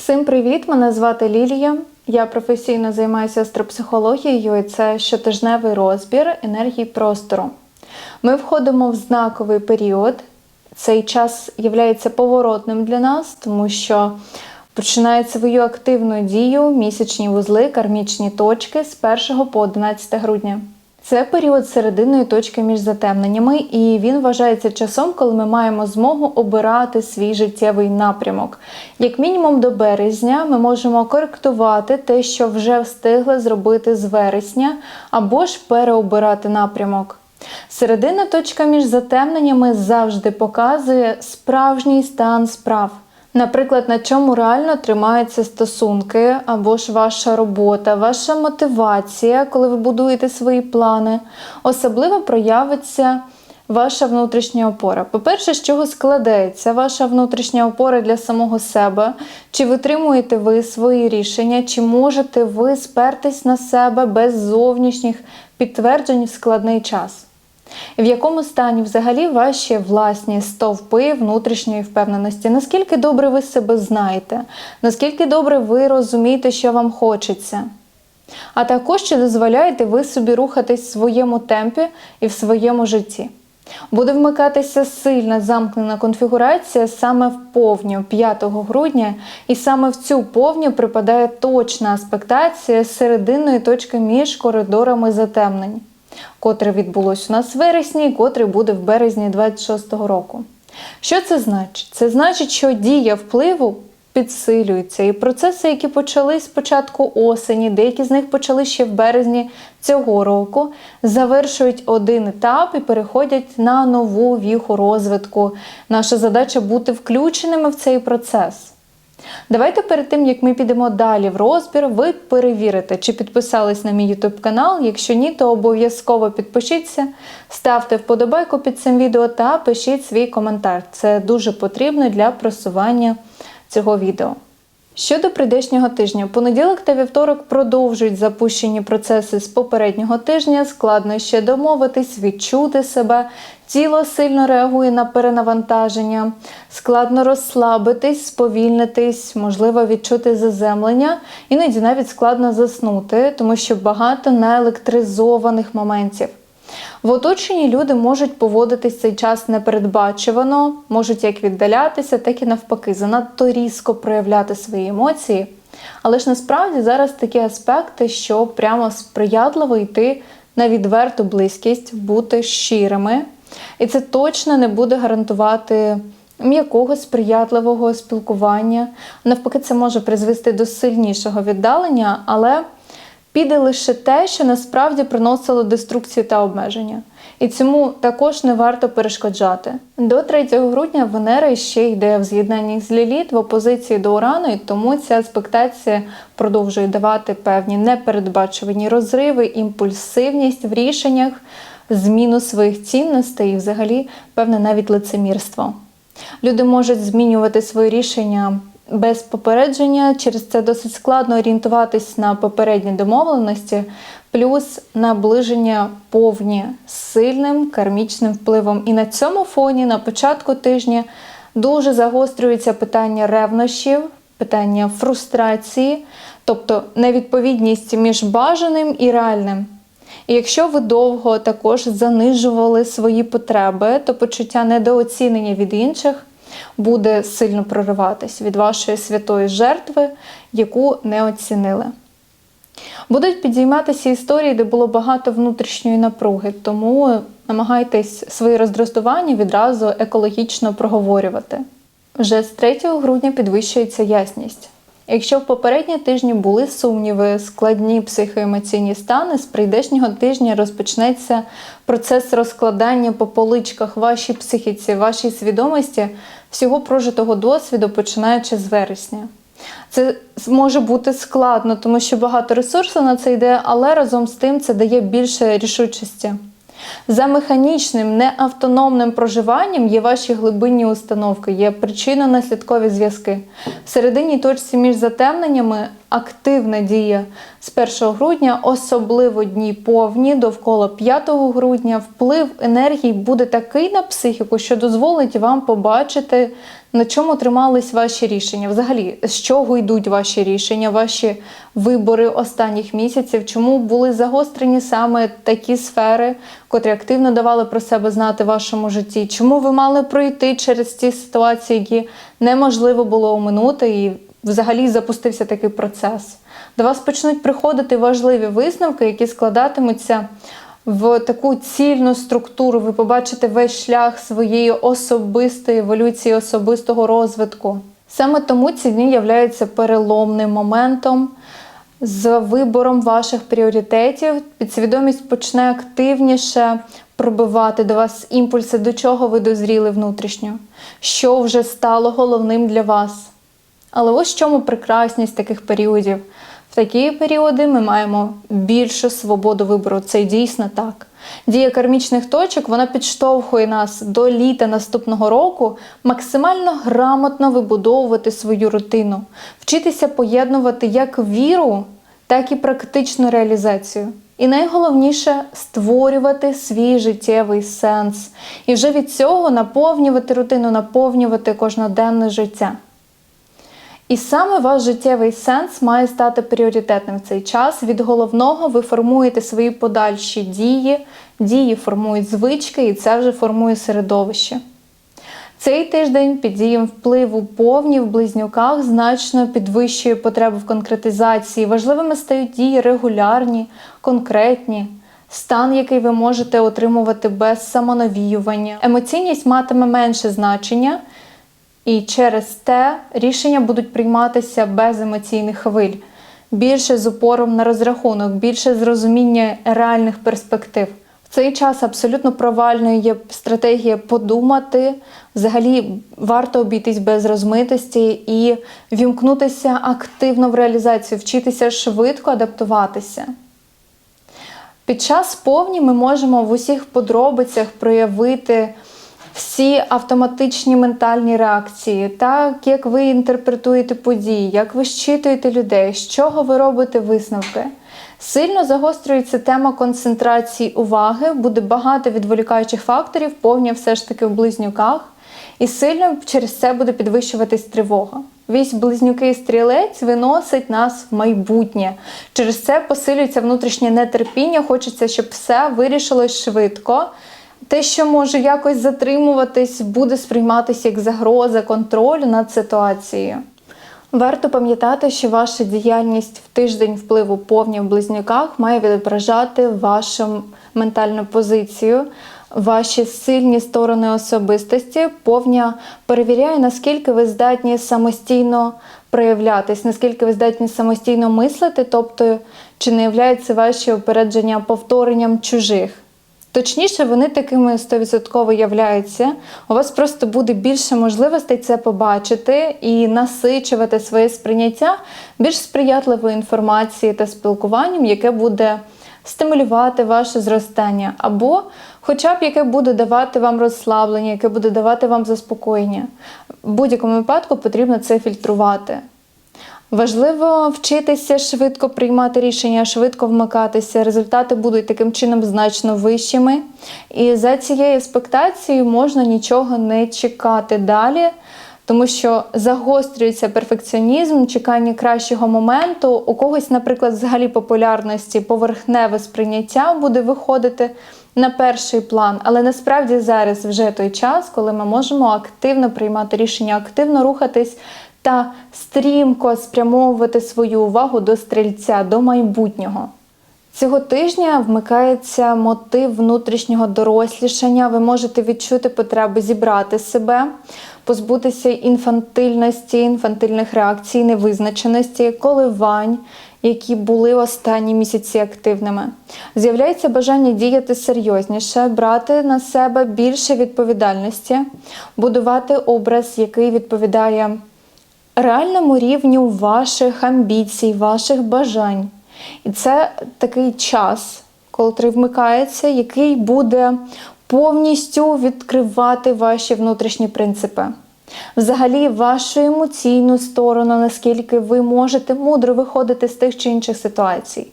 Всім привіт! Мене звати Лілія. Я професійно займаюся астропсихологією, і це щотижневий розбір енергії простору. Ми входимо в знаковий період. Цей час є поворотним для нас, тому що починають свою активну дію місячні вузли, кармічні точки з 1 по 11 грудня. Це період серединної точки між затемненнями, і він вважається часом, коли ми маємо змогу обирати свій життєвий напрямок. Як мінімум до березня ми можемо коректувати те, що вже встигли зробити з вересня, або ж переобирати напрямок. Середина точка між затемненнями завжди показує справжній стан справ. Наприклад, на чому реально тримаються стосунки, або ж ваша робота, ваша мотивація, коли ви будуєте свої плани, особливо проявиться ваша внутрішня опора. По-перше, з чого складається ваша внутрішня опора для самого себе, чи витримуєте ви свої рішення, чи можете ви спертись на себе без зовнішніх підтверджень в складний час. В якому стані взагалі ваші власні стовпи внутрішньої впевненості? Наскільки добре ви себе знаєте? Наскільки добре ви розумієте, що вам хочеться? А також чи дозволяєте ви собі рухатись в своєму темпі і в своєму житті? Буде вмикатися сильна замкнена конфігурація саме в повню 5 грудня, і саме в цю повню припадає точна аспектація серединної точки між коридорами затемнень котре відбулось у нас в вересні, котре буде в березні 26-го року. Що це значить? Це значить, що дія впливу підсилюється, і процеси, які почались спочатку осені, деякі з них почали ще в березні цього року, завершують один етап і переходять на нову віху розвитку. Наша задача бути включеними в цей процес. Давайте перед тим, як ми підемо далі в розбір, ви перевірите, чи підписались на мій YouTube канал. Якщо ні, то обов'язково підпишіться, ставте вподобайку під цим відео та пишіть свій коментар. Це дуже потрібно для просування цього відео. Щодо прийдешнього тижня, понеділок та вівторок продовжують запущені процеси з попереднього тижня. Складно ще домовитись, відчути себе. Тіло сильно реагує на перенавантаження, складно розслабитись, сповільнитись, можливо, відчути заземлення, іноді навіть складно заснути, тому що багато неелектризованих моментів. В оточенні люди можуть поводитись цей час непередбачувано, можуть як віддалятися, так і навпаки, занадто різко проявляти свої емоції. Але ж насправді зараз такі аспекти, що прямо сприятливо йти на відверту близькість, бути щирими. І це точно не буде гарантувати м'якого сприятливого спілкування. Навпаки, це може призвести до сильнішого віддалення, але піде лише те, що насправді приносило деструкцію та обмеження. І цьому також не варто перешкоджати. До 3 грудня Венера ще йде в з'єднанні з Ліліт в опозиції до Урану, і тому ця аспектація продовжує давати певні непередбачувані розриви, імпульсивність в рішеннях, зміну своїх цінностей і, взагалі, певне навіть лицемірство. Люди можуть змінювати свої рішення без попередження, через це досить складно орієнтуватись на попередні домовленості, плюс наближення повні сильним кармічним впливом. І на цьому фоні на початку тижня дуже загострюється питання ревнощів, питання фрустрації, тобто невідповідність між бажаним і реальним. І якщо ви довго також занижували свої потреби, то почуття недооцінення від інших буде сильно прориватись від вашої святої жертви, яку не оцінили. Будуть підійматися історії, де було багато внутрішньої напруги, тому намагайтесь свої роздратування відразу екологічно проговорювати. Вже з 3 грудня підвищується ясність. Якщо в попередні тижні були сумніви, складні психоемоційні стани, з прийдешнього тижня розпочнеться процес розкладання по поличках вашій психіці, вашій свідомості всього прожитого досвіду, починаючи з вересня. Це може бути складно, тому що багато ресурсу на це йде, але разом з тим це дає більше рішучості. За механічним, неавтономним проживанням є ваші глибинні установки, є причинно-наслідкові зв'язки. В середині точці між затемненнями активна дія з 1 грудня, особливо дні повні довкола 5 грудня. Вплив енергії буде такий на психіку, що дозволить вам побачити, на чому тримались ваші рішення. Взагалі, з чого йдуть ваші рішення, ваші вибори останніх місяців, чому були загострені саме такі сфери, котрі активно давали про себе знати в вашому житті, чому ви мали пройти через ті ситуації, які неможливо було оминути, і взагалі запустився такий процес. До вас почнуть приходити важливі висновки, які складатимуться в таку цільну структуру. Ви побачите весь шлях своєї особистої еволюції, особистого розвитку. Саме тому ці дні являються переломним моментом. З вибором ваших пріоритетів підсвідомість почне активніше пробивати до вас імпульси, до чого ви дозріли внутрішньо, що вже стало головним для вас. Але ось в чому прекрасність таких періодів. В такі періоди ми маємо більшу свободу вибору. Це дійсно так. Дія кармічних точок вона підштовхує нас до літа наступного року максимально грамотно вибудовувати свою рутину, вчитися поєднувати як віру, так і практичну реалізацію. І найголовніше створювати свій життєвий сенс. І вже від цього наповнювати рутину, наповнювати кожноденне життя. І саме ваш життєвий сенс має стати пріоритетним в цей час. Від головного ви формуєте свої подальші дії, дії формують звички, і це вже формує середовище. Цей тиждень під дієм впливу повні в близнюках значно підвищує потребу в конкретизації. Важливими стають дії регулярні, конкретні, стан, який ви можете отримувати без самонавіювання. Емоційність матиме менше значення. І через те рішення будуть прийматися без емоційних хвиль, більше з упором на розрахунок, більше з розуміння реальних перспектив. В цей час абсолютно провальною є стратегія подумати. Взагалі варто обійтись без розмитості і вімкнутися активно в реалізацію, вчитися швидко адаптуватися. Під час повні ми можемо в усіх подробицях проявити всі автоматичні ментальні реакції, так як ви інтерпретуєте події, як ви щитуєте людей, з чого ви робите висновки. Сильно загострюється тема концентрації уваги, буде багато відволікаючих факторів, повня все ж таки в близнюках, і сильно через це буде підвищуватись тривога. Вісь близнюки і стрілець виносить нас в майбутнє. Через це посилюється внутрішнє нетерпіння, хочеться, щоб все вирішилось швидко. Те, що може якось затримуватись, буде сприйматися як загроза контролю над ситуацією. Варто пам'ятати, що ваша діяльність в тиждень впливу повні в близнюках має відображати вашу ментальну позицію, ваші сильні сторони особистості. Повня перевіряє, наскільки ви здатні самостійно проявлятись, наскільки ви здатні самостійно мислити, тобто чи не являються ваші опередження повторенням чужих. Точніше, вони такими 100% являються. У вас просто буде більше можливостей це побачити і насичувати своє сприйняття більш сприятливою інформацією та спілкуванням, яке буде стимулювати ваше зростання, або хоча б яке буде давати вам розслаблення, яке буде давати вам заспокоєння. В будь-якому випадку потрібно це фільтрувати. Важливо вчитися швидко приймати рішення, швидко вмикатися. Результати будуть таким чином значно вищими. І за цією еспектацією можна нічого не чекати далі, тому що загострюється перфекціонізм, чекання кращого моменту. У когось, наприклад, взагалі популярності поверхневе сприйняття буде виходити на перший план. Але насправді зараз вже той час, коли ми можемо активно приймати рішення, активно рухатись та стрімко спрямовувати свою увагу до стрільця, до майбутнього. Цього тижня вмикається мотив внутрішнього дорослішання. Ви можете відчути потребу зібрати себе, позбутися інфантильності, інфантильних реакцій, невизначеності, коливань, які були останні місяці активними. З'являється бажання діяти серйозніше, брати на себе більше відповідальності, будувати образ, який відповідає реальному рівню ваших амбіцій, ваших бажань. І це такий час, коли вмикається, який буде повністю відкривати ваші внутрішні принципи. Взагалі, вашу емоційну сторону, наскільки ви можете мудро виходити з тих чи інших ситуацій.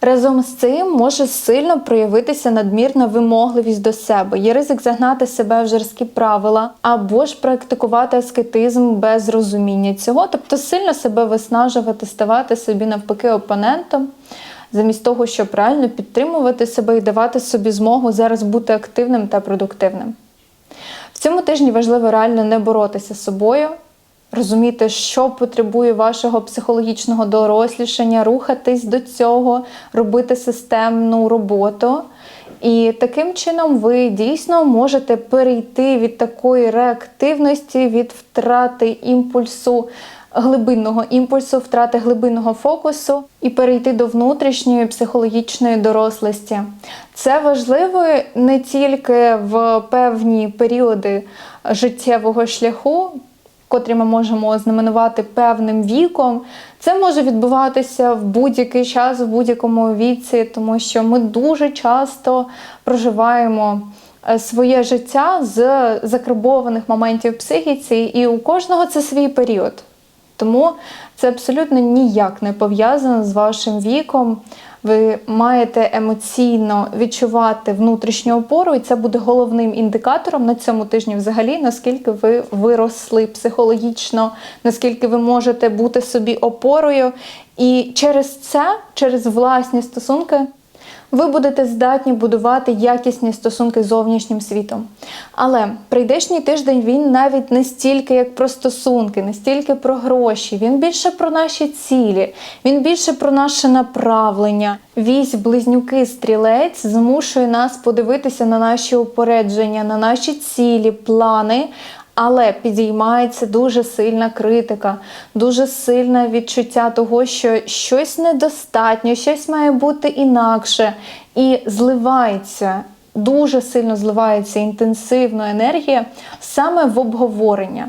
Разом з цим може сильно проявитися надмірна вимогливість до себе, є ризик загнати себе в жорсткі правила, або ж практикувати аскетизм без розуміння цього, тобто сильно себе виснажувати, ставати собі навпаки опонентом, замість того, щоб реально підтримувати себе і давати собі змогу зараз бути активним та продуктивним. В цьому тижні важливо реально не боротися з собою, розуміти, що потребує вашого психологічного дорослішання, рухатись до цього, робити системну роботу. І таким чином ви дійсно можете перейти від такої реактивності, від втрати імпульсу, глибинного імпульсу, втрати глибинного фокусу і перейти до внутрішньої психологічної дорослості. Це важливо не тільки в певні періоди життєвого шляху. Котрі ми можемо ознаменувати певним віком, це може відбуватися в будь-який час, в будь-якому віці, тому що ми дуже часто проживаємо е, своє життя з закарбованих моментів психіці, і у кожного це свій період. Тому це абсолютно ніяк не пов'язано з вашим віком. Ви маєте емоційно відчувати внутрішню опору, і це буде головним індикатором на цьому тижні, взагалі, наскільки ви виросли психологічно, наскільки ви можете бути собі опорою. І через це, через власні стосунки, ви будете здатні будувати якісні стосунки з зовнішнім світом. Але прийдешній тиждень він навіть не стільки як про стосунки, не стільки про гроші. Він більше про наші цілі, він більше про наше направлення. Вісь близнюки стрілець змушує нас подивитися на наші упередження, на наші цілі, плани. Але підіймається дуже сильна критика, дуже сильне відчуття того, що щось недостатньо, щось має бути інакше. І зливається, дуже сильно зливається інтенсивна енергія саме в обговорення.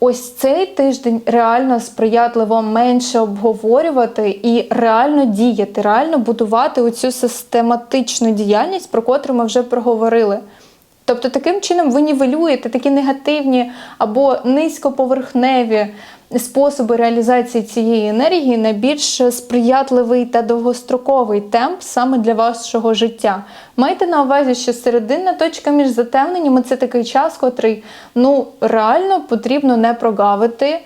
Ось цей тиждень реально сприятливо менше обговорювати і реально діяти, реально будувати оцю систематичну діяльність, про котру ми вже проговорили. Тобто таким чином ви нівелюєте такі негативні або низькоповерхневі способи реалізації цієї енергії на більш сприятливий та довгостроковий темп саме для вашого життя. Майте на увазі, що серединна точка між затемненнями це такий час, котрий ну реально потрібно не прогавити.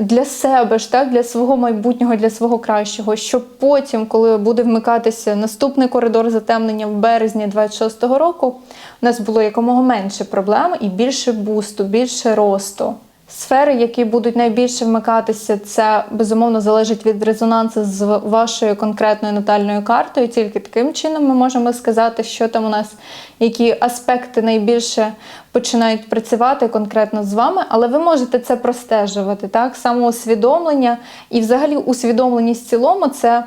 Для себе ж так, для свого майбутнього, для свого кращого, щоб потім, коли буде вмикатися наступний коридор затемнення в березні 26-го року, у нас було якомога менше проблем і більше бусту, більше росту. Сфери, які будуть найбільше вмикатися, це безумовно залежить від резонансу з вашою конкретною натальною картою. Тільки таким чином ми можемо сказати, що там у нас які аспекти найбільше починають працювати конкретно з вами, але ви можете це простежувати. Так, самоусвідомлення і, взагалі, усвідомленість в цілому це.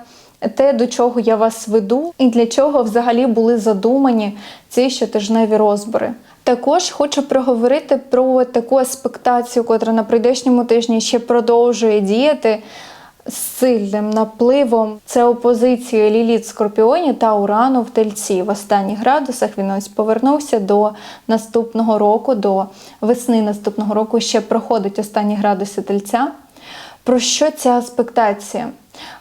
Те, до чого я вас веду, і для чого взагалі були задумані ці щотижневі розбори. Також хочу проговорити про таку аспектацію, котра на прийдешньому тижні ще продовжує діяти з сильним напливом. Це опозиція Ліліт Скорпіоні та Урану в Тельці. В останніх градусах він ось повернувся до наступного року, до весни наступного року ще проходить останні градуси тельця. Про що ця аспектація?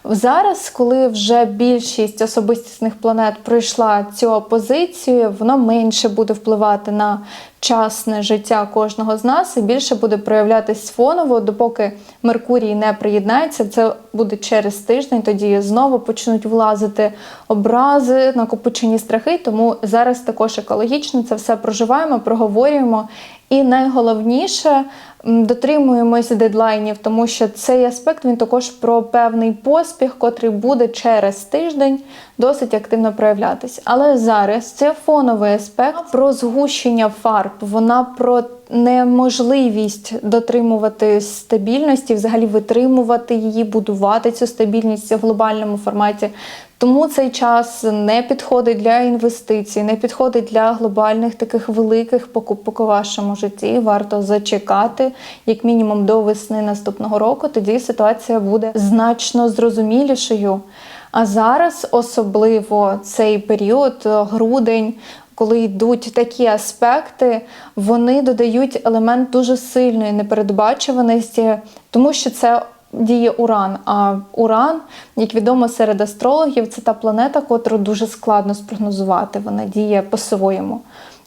Зараз, коли вже більшість особистісних планет пройшла цю опозицію, воно менше буде впливати на частне життя кожного з нас і більше буде проявлятись фоново, допоки Меркурій не приєднається. Це буде через тиждень. Тоді знову почнуть влазити образи, накопичені страхи. Тому зараз також екологічно це все проживаємо, проговорюємо. І найголовніше дотримуємося дедлайнів, тому що цей аспект він також про певний поспіх, котрий буде через тиждень досить активно проявлятися. Але зараз це фоновий аспект про згущення фарб, вона про неможливість дотримувати стабільності, взагалі витримувати її, будувати цю стабільність в глобальному форматі. Тому цей час не підходить для інвестицій, не підходить для глобальних таких великих покупок у вашому житті. Варто зачекати, як мінімум, до весни наступного року. Тоді ситуація буде значно зрозумілішою. А зараз особливо цей період, грудень, коли йдуть такі аспекти, вони додають елемент дуже сильної непередбачуваності, тому що це діє Уран. А Уран, як відомо серед астрологів, це та планета, котру дуже складно спрогнозувати. Вона діє по-своєму.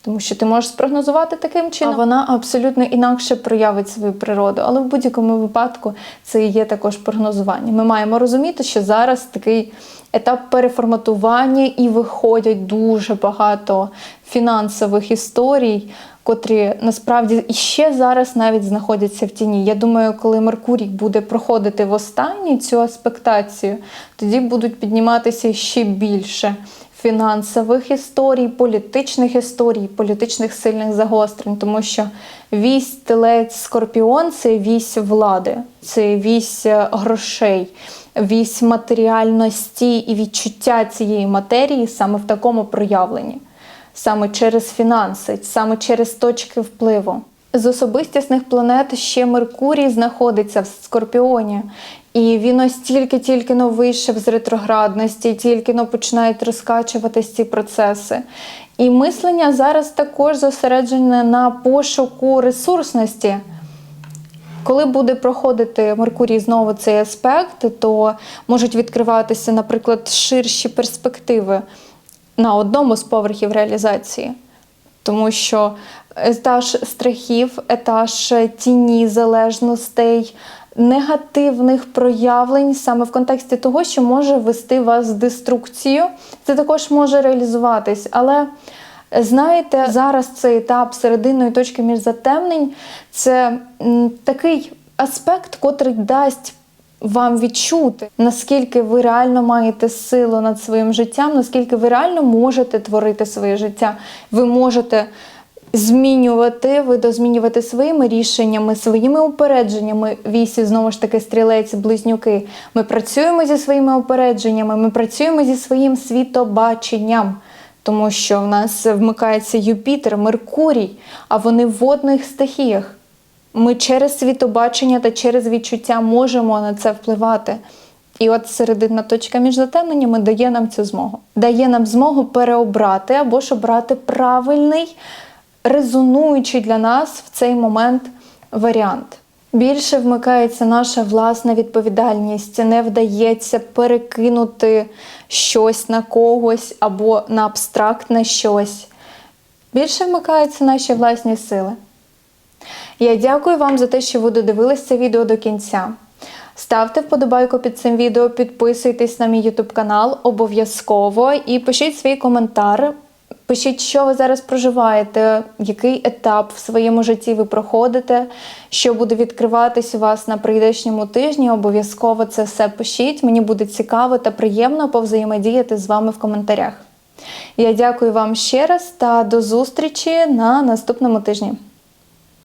Тому що ти можеш спрогнозувати таким чином, а вона абсолютно інакше проявить свою природу. Але в будь-якому випадку це і є також прогнозування. Ми маємо розуміти, що зараз такий етап переформатування і виходять дуже багато фінансових історій, котрі насправді іще зараз навіть знаходяться в тіні. Я думаю, коли Меркурій буде проходити в останній цю аспектацію, тоді будуть підніматися ще більше фінансових історій, політичних історій, політичних сильних загострень, тому що вісь телець скорпіон це вісь влади, це вісь е, грошей, вісь матеріальності і відчуття цієї матерії саме в такому проявленні, саме через фінанси, саме через точки впливу. З особистісних планет ще Меркурій знаходиться в Скорпіоні, і він ось тільки-тільки но вийшов з ретроградності, тільки починають розкачуватись ці процеси. І мислення зараз також зосереджене на пошуку ресурсності. Коли буде проходити Меркурій знову цей аспект, то можуть відкриватися, наприклад, ширші перспективи на одному з поверхів реалізації. Тому що етаж страхів, етаж тіні залежностей, негативних проявлень саме в контексті того, що може вести вас в деструкцію, це також може реалізуватись. Але знаєте, зараз цей етап серединної точки між затемнень це такий аспект, котрий дасть. Вам відчути, наскільки ви реально маєте силу над своїм життям, наскільки ви реально можете творити своє життя. Ви можете змінювати, видозмінювати своїми рішеннями, своїми упередженнями. Вісі знову ж таки стрілець, близнюки. Ми працюємо зі своїми упередженнями, ми працюємо зі своїм світобаченням. Тому що в нас вмикається Юпітер, Меркурій, а вони в водних стихіях. Ми через світобачення та через відчуття можемо на це впливати. І от середина точка між затемненнями дає нам цю змогу. Дає нам змогу переобрати або ж обрати правильний, резонуючий для нас в цей момент варіант. Більше вмикається наша власна відповідальність, не вдається перекинути щось на когось або на абстрактне щось. Більше вмикаються наші власні сили. Я дякую вам за те, що ви додивились це відео до кінця. Ставте вподобайку під цим відео, підписуйтесь на мій YouTube канал обов'язково і пишіть свій коментар. Пишіть, що ви зараз проживаєте, який етап в своєму житті ви проходите, що буде відкриватись у вас на прийдешньому тижні. Обов'язково це все пишіть. Мені буде цікаво та приємно повзаємодіяти з вами в коментарях. Я дякую вам ще раз та до зустрічі на наступному тижні.